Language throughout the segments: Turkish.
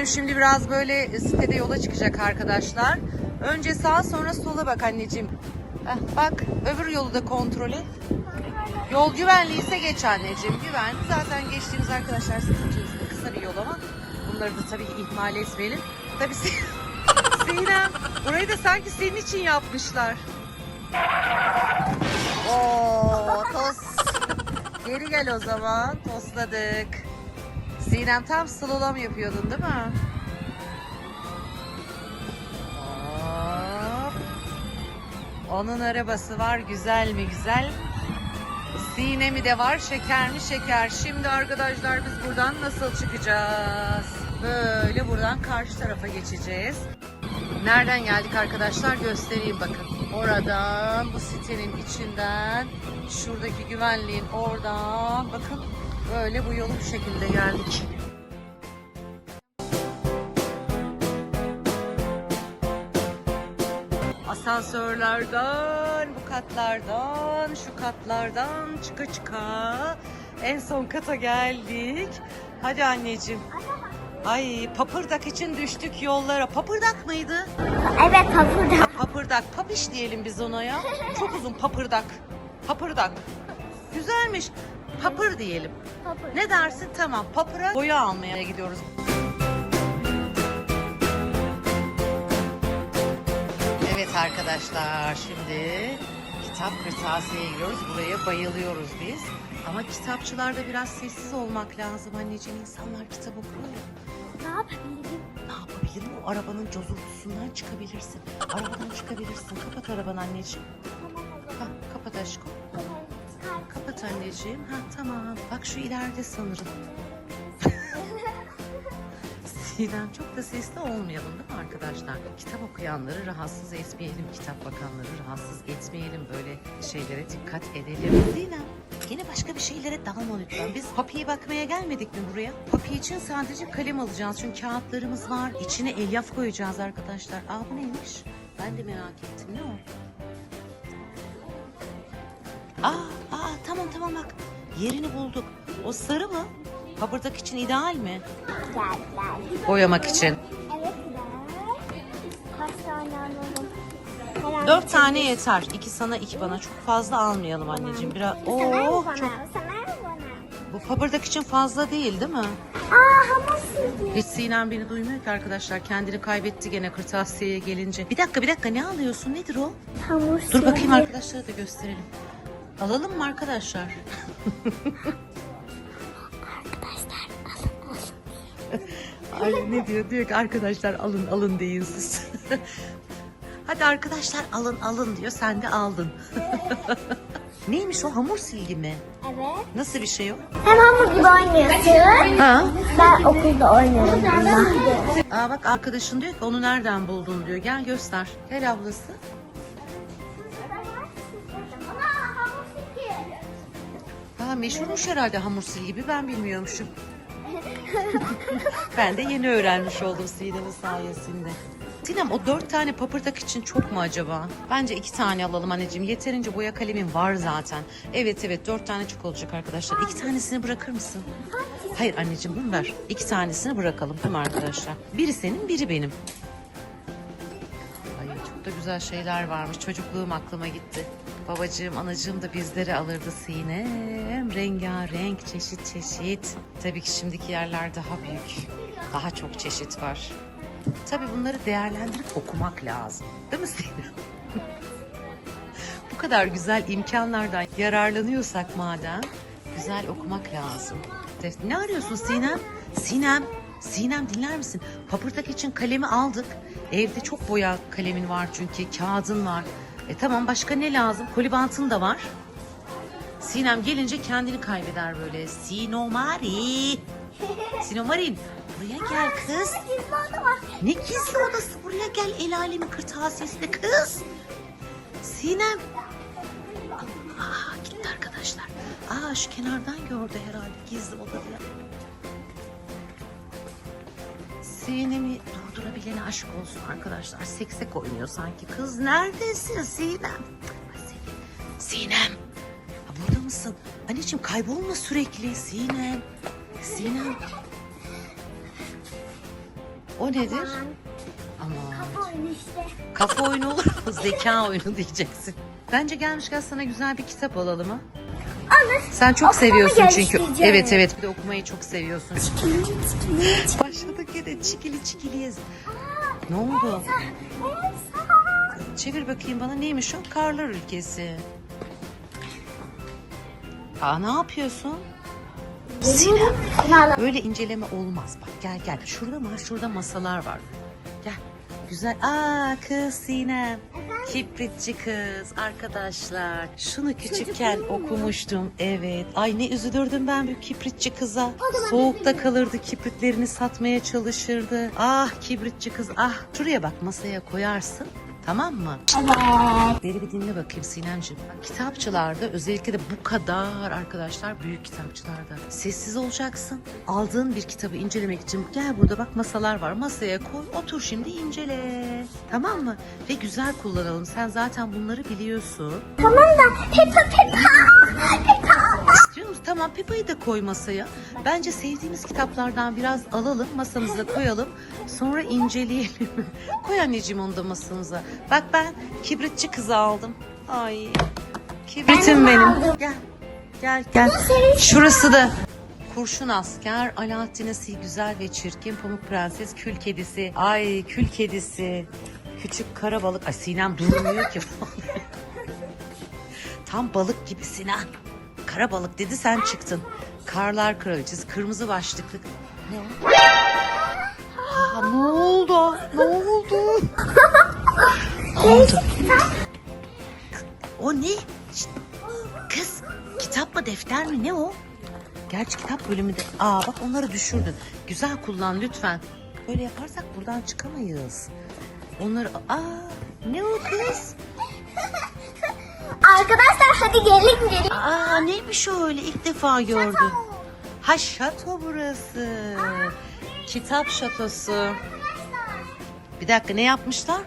Sinemciğim şimdi biraz böyle sitede yola çıkacak arkadaşlar. Önce sağa sonra sola bak anneciğim. Heh, bak öbür yolu da kontrol et. Yol güvenliyse geç anneciğim. Güvenli. Zaten geçtiğimiz arkadaşlar sizin için kısa bir yol ama bunları da tabii ihmal etmeyelim. Tabii Si- Sinem burayı da sanki senin için yapmışlar. Oo, toz. Geri gel o zaman. Tosladık. Sinem tam slalom yapıyordun değil mi? Hop. Onun arabası var. Güzel mi güzel? Sinem'i de var. Şeker mi şeker. Şimdi arkadaşlar biz buradan nasıl çıkacağız? Böyle buradan karşı tarafa geçeceğiz. Nereden geldik arkadaşlar göstereyim bakın. Oradan bu sitenin içinden şuradaki güvenliğin oradan bakın böyle bu yolu bu şekilde geldik. Asansörlerden, bu katlardan, şu katlardan çıka çıka en son kata geldik. Hadi anneciğim. Ay papırdak için düştük yollara. Papırdak mıydı? Evet burada. Papırdak, papiş diyelim biz ona ya. Çok uzun papırdak. Papırdak. Güzelmiş. Papır diyelim. Ne dersin? Tamam. Papıra boya almaya gidiyoruz. Evet arkadaşlar şimdi kitap kırtasiyeye gidiyoruz. Buraya bayılıyoruz biz. Ama kitapçılarda biraz sessiz olmak lazım anneciğim. İnsanlar kitap okuyor. Ne yapabilirim? Ne yapabilirim? O arabanın cozurtusundan çıkabilirsin. Arabadan çıkabilirsin. Kapat arabanı anneciğim. Tamam o Ha, zaman. kapat aşkım. Tamam, anneciğim. Ha tamam. Bak şu ileride sanırım. Sinem çok da sesli olmayalım değil mi arkadaşlar? Kitap okuyanları rahatsız etmeyelim, kitap bakanları rahatsız etmeyelim. Böyle şeylere dikkat edelim. Sinem yine başka bir şeylere dalma lütfen. Biz papiye bakmaya gelmedik mi buraya? Papi için sadece kalem alacağız çünkü kağıtlarımız var. İçine elyaf koyacağız arkadaşlar. Aa bu neymiş? Ben de merak ettim. Ne o? Aa, aa tamam tamam bak. Yerini bulduk. O sarı mı? Papırdak için ideal mi? Geldiler. Boyamak için. Evet güzel. Kaç tane alalım? Herhalde Dört tane yeter. İki sana iki bana. Çok fazla almayalım anneciğim. Biraz... Oo, çok... Bu papırdak için fazla değil değil mi? Aa hamur. Hiç Sinem beni duymuyor ki arkadaşlar. Kendini kaybetti gene kırtasiyeye gelince. Bir dakika bir dakika ne alıyorsun? Nedir o? Hamur Dur bakayım arkadaşlara da gösterelim. Alalım mı arkadaşlar? Ay ne diyor? Diyor ki arkadaşlar alın alın deyin siz. Hadi arkadaşlar alın alın diyor. Sen de aldın. Neymiş o hamur silgi mi? Evet. Nasıl bir şey o? Sen hamur gibi oynuyorsun. Ha? Ben okulda oynuyorum. Aa bak arkadaşın diyor ki onu nereden buldun diyor. Gel göster. Gel ablası. Ha meşhurmuş herhalde hamur sil gibi ben bilmiyormuşum. ben de yeni öğrenmiş oldum Sinem'in sayesinde. Sinem o dört tane papırdak için çok mu acaba? Bence iki tane alalım anneciğim. Yeterince boya kalemin var zaten. Evet evet dört tane çok olacak arkadaşlar. İki tanesini bırakır mısın? Hayır anneciğim bunu ver. İki tanesini bırakalım değil mi arkadaşlar? Biri senin biri benim. Ay çok da güzel şeyler varmış. Çocukluğum aklıma gitti. Babacığım, anacığım da bizleri alırdı Sinem. Rengarenk, çeşit çeşit. Tabii ki şimdiki yerler daha büyük. Daha çok çeşit var. Tabii bunları değerlendirip okumak lazım. Değil mi Sinem? Bu kadar güzel imkanlardan yararlanıyorsak madem güzel okumak lazım. Ne arıyorsun Sinem? Sinem, Sinem dinler misin? Papırdak için kalemi aldık. Evde çok boya kalemin var çünkü kağıdın var. E tamam başka ne lazım? Kolibantın da var. Sinem gelince kendini kaybeder böyle. Sinomari. Sinomarin buraya gel kız. Ne gizli odası buraya gel el alemin kırtasiyesine kız. Sinem. Aa gitti arkadaşlar. Aa şu kenardan gördü herhalde gizli oda diye. Sinem'i durdurabilene aşk olsun arkadaşlar. Seksek oynuyor sanki. Kız neredesin Sinem? Ay, Sinem. Ha, burada mısın? Anneciğim kaybolma sürekli. Sinem. Sinem. O nedir? Ama Kafa oyunu işte. kafa oyunu olur mu? Zeka oyunu diyeceksin. Bence gelmişken sana güzel bir kitap alalım ha. Alır. Sen çok Okumamı seviyorsun çünkü. Evet evet bir de okumayı çok seviyorsun. Çikili çikiliyiz. Ne oldu? Çevir bakayım bana neymiş o? Karlar ülkesi. Aa ne yapıyorsun? Sinem. Böyle inceleme olmaz. Bak gel gel. Şurada var şurada masalar var. Gel. Güzel. Aa kız Sinem. Kibritçi kız arkadaşlar. Şunu küçükken okumuştum. Evet. Ay ne üzülürdüm ben bu kibritçi kıza. Soğukta kalırdı kibritlerini satmaya çalışırdı. Ah kibritçi kız ah. Şuraya bak masaya koyarsın. Tamam mı? Evet. Deri bir dinle bakayım Sinemciğim. Bak, kitapçılarda özellikle de bu kadar arkadaşlar büyük kitapçılarda sessiz olacaksın. Aldığın bir kitabı incelemek için gel burada bak masalar var. Masaya koy otur şimdi incele. Tamam mı? Ve güzel kullanalım. Sen zaten bunları biliyorsun. Tamam da Peppa Peppa. Peppa. Tamam Peppa'yı da koy masaya. Bence sevdiğimiz kitaplardan biraz alalım masamıza koyalım. Sonra inceleyelim. koy anneciğim onu da masamıza. Bak ben kibritçi kızı aldım. Ay kibritim benim. aldım. Gel gel gel. Şurası da Kurşun asker, Alaaddin Asil güzel ve çirkin, Pamuk Prenses, Kül Kedisi. Ay Kül Kedisi. Küçük kara balık. Ay Sinem durmuyor ki. Tam balık gibi Sinan. Kara balık dedi sen çıktın. Karlar kraliçesi, kırmızı başlıklı. Ne o? Aa, ne oldu? Ne oldu? ne oldu? O ne? Şşt, Kız kitap mı defter mi ne o? Gerçi kitap bölümü de... Aa bak onları düşürdün. Güzel kullan lütfen. Böyle yaparsak buradan çıkamayız. Onları... Aa ne o kız? Arkadaşlar hadi gelin gelin. Aa neymiş o öyle ilk defa gördüm. Ha şato burası. Kitap şatosu. Bir dakika ne yapmışlar?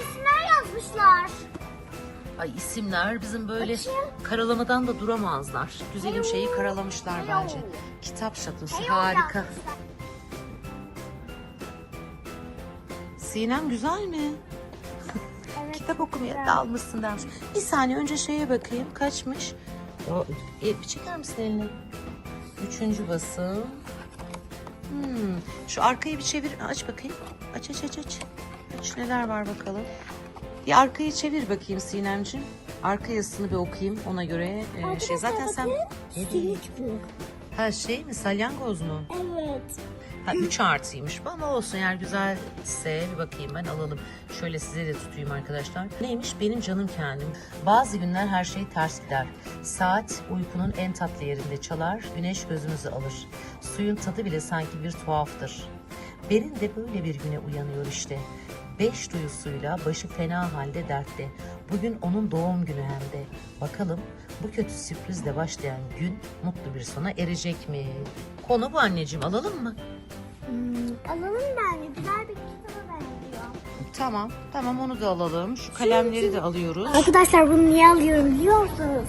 İsimler yazmışlar. Ay isimler bizim böyle Bakayım. karalamadan da duramazlar. Güzelim şeyi karalamışlar bence. Kitap şatosu harika. Sinem güzel mi? Kitap okumaya dalmışsın dermiş. Bir saniye önce şeye bakayım kaçmış. O, e, bir çeker misin elini? Üçüncü basım. Hmm. Şu arkayı bir çevir. Aç bakayım. Aç aç aç aç. Aç neler var bakalım. Bir arkayı çevir bakayım Sinemciğim. Arka yazısını bir okuyayım ona göre e, şey zaten sen Silik bu. ha şey mi salyangoz mu? Evet. Ha 3 artıymış bu ama olsun eğer güzelse bir bakayım ben alalım. Şöyle size de tutayım arkadaşlar. Neymiş? Benim canım kendim. Bazı günler her şey ters gider. Saat uykunun en tatlı yerinde çalar, güneş gözümüzü alır. Suyun tadı bile sanki bir tuhaftır. Berin de böyle bir güne uyanıyor işte. Beş duyusuyla başı fena halde dertte. Bugün onun doğum günü hem de. Bakalım bu kötü sürprizle başlayan gün mutlu bir sona erecek mi? Konu bu anneciğim alalım mı? Hmm, alalım bence. Güzel bir kitaba benziyor. Tamam, tamam onu da alalım. Şu kalemleri de alıyoruz. Arkadaşlar bunu niye alıyorum biliyor musunuz?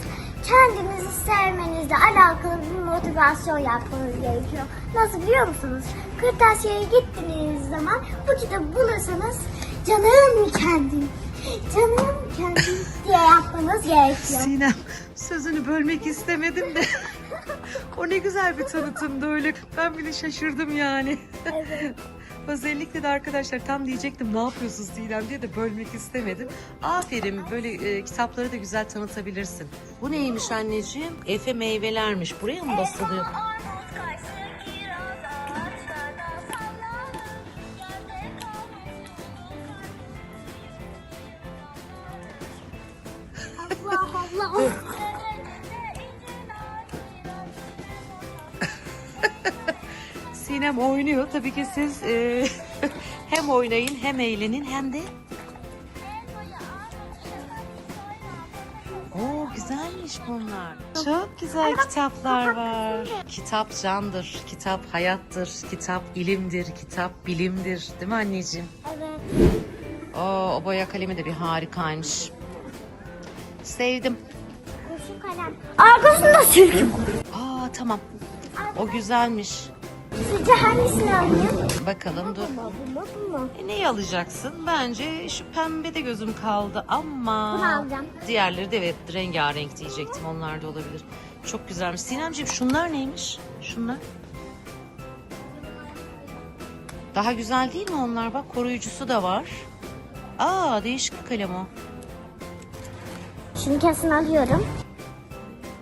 Kendinizi sevmenizle alakalı bir motivasyon yapmanız gerekiyor. Nasıl biliyor musunuz? Kırtasiye'ye gittiğiniz zaman bu kitabı bulursanız canım kendim, canım kendim diye yapmanız gerekiyor. Sinem, sözünü bölmek istemedim de. O ne güzel bir tanıtımdı öyle. Ben bile şaşırdım yani. Evet. Özellikle de arkadaşlar tam diyecektim ne yapıyorsun Sinem diye de bölmek istemedim. Aferin böyle e, kitapları da güzel tanıtabilirsin. Bu neymiş anneciğim? Efe meyvelermiş. Buraya mı basılıyor? Tabii ki siz e, hem oynayın hem eğlenin hem de Oo güzelmiş bunlar. Çok güzel kitaplar var. Kitap candır, kitap hayattır, kitap ilimdir, kitap bilimdir. Değil mi anneciğim? Evet. Oo, o boya kalemi de bir harikaymış. Sevdim. Kurşun kalem. Arkasında sürgü. Aa tamam. O güzelmiş. Sizce hangisini alayım? Bakalım dur. E, neyi alacaksın? Bence şu pembede gözüm kaldı ama... Bunu alacağım. Diğerleri de evet rengarenk diyecektim. Onlar da olabilir. Çok güzelmiş. Sinemciğim şunlar neymiş? Şunlar. Daha güzel değil mi onlar? Bak koruyucusu da var. Aa değişik bir kalem o. Şunu kesin alıyorum.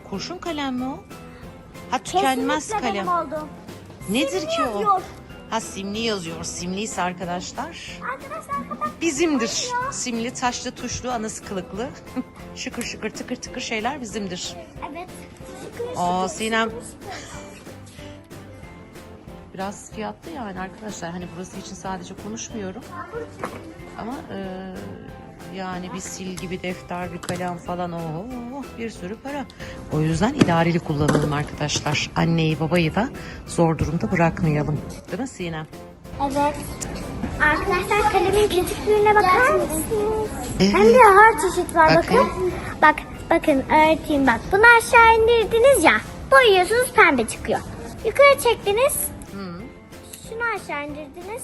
Kurşun kalem mi o? Ha tükenmez Kesinlikle kalem. benim oldu. Nedir ki o? Yazıyor. Ha simli yazıyor. Simliyse arkadaşlar. Arkadaşlar kapat. Bizimdir. Simli, taşlı, tuşlu, anası kılıklı. şıkır şıkır tıkır tıkır şeyler bizimdir. Evet. Aa Sinem biraz fiyatlı yani arkadaşlar. Hani burası için sadece konuşmuyorum. Ama e, yani bir sil gibi defter, bir kalem falan o bir sürü para. O yüzden idareli kullanalım arkadaşlar. Anneyi babayı da zor durumda bırakmayalım. Değil mi Sinem? Evet. Arkadaşlar kalemin küçüklüğüne bakar mısınız? Evet. Hem de her çeşit var bakın. Bak bakın öğreteyim bak. Bunu aşağı indirdiniz ya. Boyuyorsunuz pembe çıkıyor. Yukarı çektiniz. Hı. Şunu aşağı indirdiniz.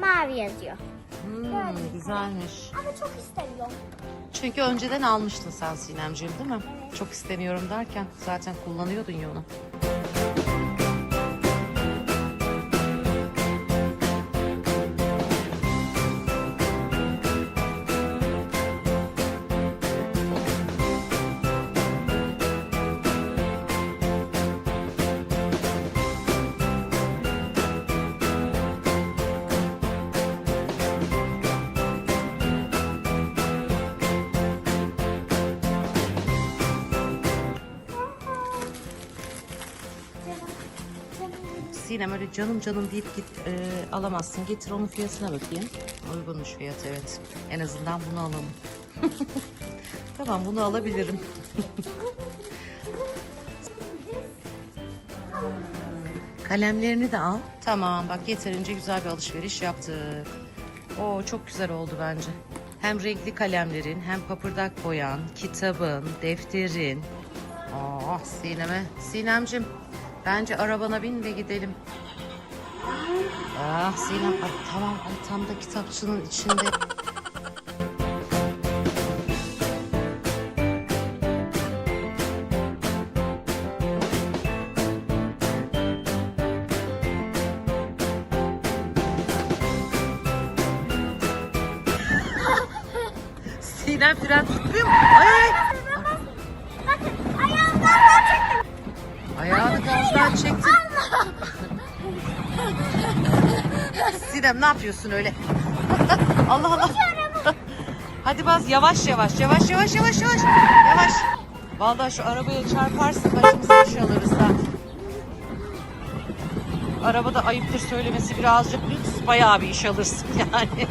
Mavi yazıyor. Hmm, güzelmiş. Ama çok istemiyorum. Çünkü önceden almıştın sen Sinemciğim değil mi? Çok istemiyorum derken zaten kullanıyordun ya onu. Sinem öyle canım canım deyip git e, alamazsın. Getir onun fiyatına bakayım. Uygunmuş fiyat evet. En azından bunu alalım. tamam bunu alabilirim. Kalemlerini de al. Tamam bak yeterince güzel bir alışveriş yaptık. Oo çok güzel oldu bence. Hem renkli kalemlerin hem papırdak boyan, kitabın, defterin. Oh Sinem'e. Sinemcim bence arabana bin ve gidelim. Ah ay tamam tam da kitapçının içinde. Gazdan çektin. Sinem ne yapıyorsun öyle? Allah Allah. Hadi bas yavaş yavaş yavaş yavaş yavaş yavaş. Yavaş. Vallahi şu arabaya çarparsın başımıza iş alırız ha. Arabada ayıptır söylemesi birazcık lüks bayağı bir iş alırsın yani.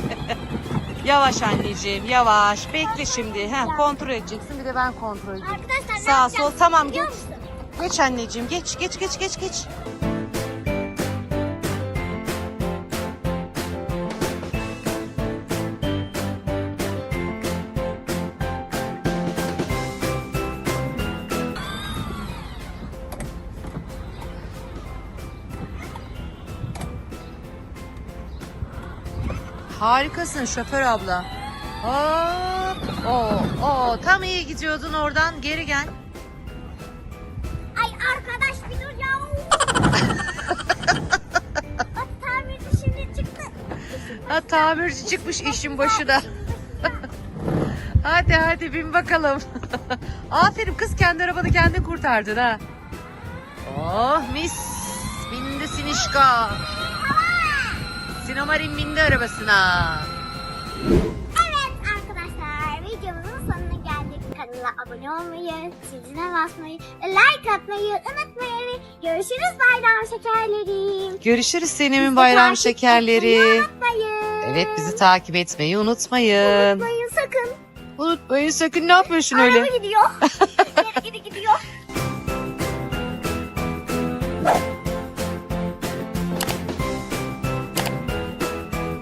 yavaş anneciğim yavaş. Bekle şimdi. Ha, kontrol edeceksin bir de ben kontrol edeyim. Arkadaşlar ne Sağ sol tamam biliyor geç. musun? Geç anneciğim geç geç geç geç geç. Harikasın şoför abla. Hop. Oo, oo, tam iyi gidiyordun oradan geri gel. Ha tamirci çıkmış işin başına. hadi hadi bin bakalım. Aferin kız kendi arabanı kendin kurtardın ha. Oh mis. Bindi Sinişka. Sinemarin bindi arabasına. Evet arkadaşlar videomuzun sonuna geldik. Kanala abone olmayı, ziline basmayı, ve like atmayı unutmayın. Görüşürüz bayram şekerlerim. Görüşürüz Sinem'in bayram şekerleri. Unutmayın. Evet bizi takip etmeyi unutmayın. Unutmayın sakın. Unutmayın sakın ne yapıyorsun öyle? Araba gidiyor.